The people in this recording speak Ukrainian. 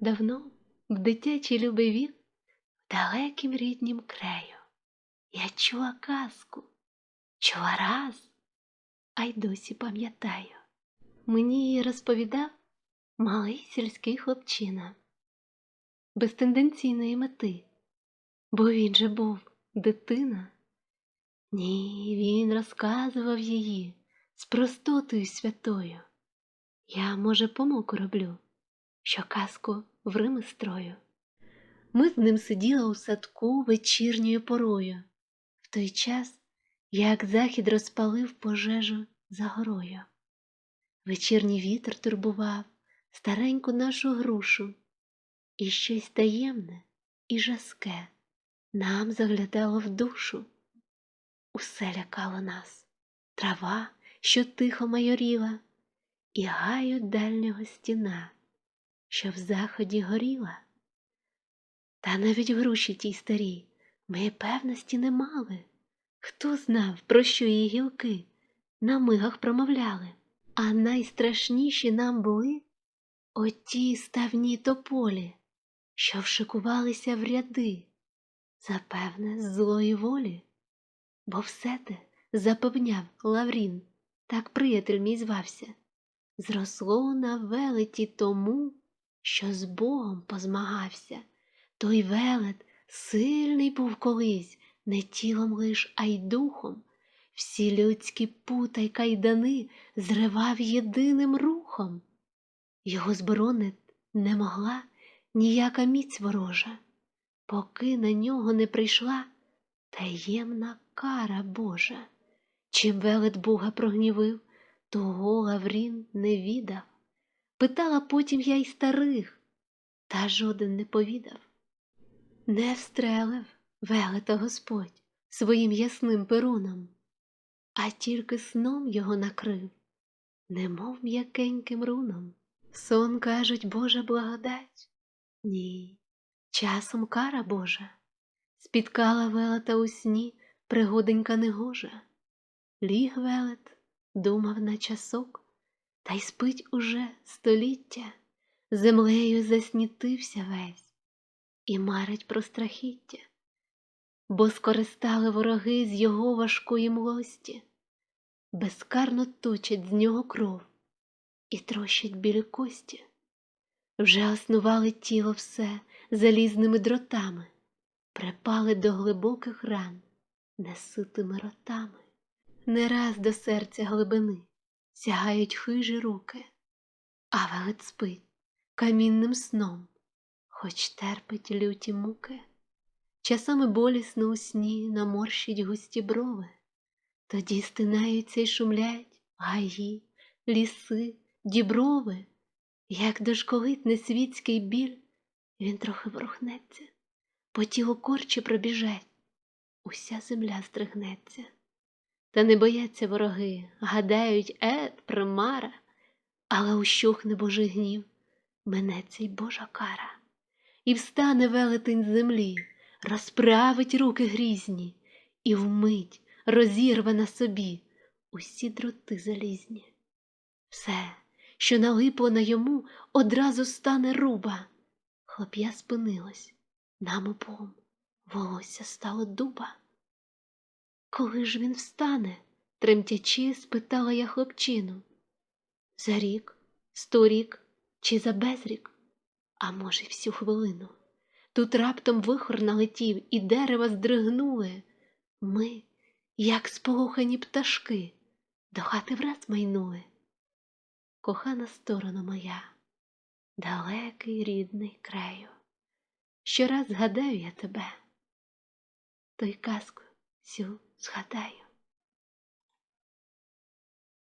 давно, в дитячий любий вік, в далекім ріднім краю. Я чула казку, чула раз, а й досі пам'ятаю. Мені її розповідав малий сільський хлопчина без тенденційної мети, бо він же був дитина. Ні, він розказував її з простотою святою. Я, може, помилку роблю, що казку в Рими строю. Ми з ним сиділи у садку вечірньою порою, в той час, як захід розпалив пожежу за горою. Вечірній вітер турбував стареньку нашу грушу, і щось таємне і жаске нам заглядало в душу. Усе лякало нас, трава, що тихо майоріла, і гаю дальнього стіна, що в заході горіла. Та навіть в груші тій старій ми певності не мали. Хто знав, про що її гілки на мигах промовляли, а найстрашніші нам були оті ставні тополі, що вшикувалися в ряди, запевне, з злої волі, бо все те запевняв Лаврін, так приятель мій звався, зросло на велеті тому, що з Богом позмагався. Той велет сильний був колись, не тілом лиш, а й духом. Всі людські пута й кайдани зривав єдиним рухом. Його зборонить не могла ніяка міць ворожа, поки на нього не прийшла таємна кара Божа. Чим велет Бога прогнівив, того Лаврін не відав. Питала потім я й старих, та жоден не повідав. Не встрелив велета Господь своїм ясним перуном, а тільки сном його накрив, немов м'якеньким руном. Сон, кажуть, Божа благодать? Ні, часом кара Божа, спіткала велета у сні пригоденька негожа. Ліг велет, думав на часок, та й спить уже століття, землею заснітився весь і марить про страхіття, бо скористали вороги з його важкої млості, безкарно точать з нього кров і трощать білі кості. Вже основали тіло все залізними дротами, припали до глибоких ран неситими ротами. Не раз до серця глибини сягають хижі руки, а велет спить камінним сном хоч терпить люті муки, часами болісно у сні наморщить густі брови, тоді стинаються й шумлять гаї, ліси, діброви, як дошколить несвітський біль, він трохи ворухнеться, по тілу корчі пробіжать, уся земля здригнеться. Та не бояться вороги, гадають, ет, примара, але ущухне Божий гнів, минеться й Божа кара і встане велетень землі, розправить руки грізні, і вмить розірве на собі усі дроти залізні. Все, що налипло на йому, одразу стане руба. Хлоп'я спинилось, нам обом волосся стало дуба. Коли ж він встане, тремтячи, спитала я хлопчину. За рік, сто рік чи за безрік? а може, всю хвилину. Тут раптом вихор налетів, і дерева здригнули. Ми, як сполохані пташки, до хати враз майнули. Кохана сторона моя, далекий рідний краю. Щораз згадаю я тебе, той казку всю згадаю.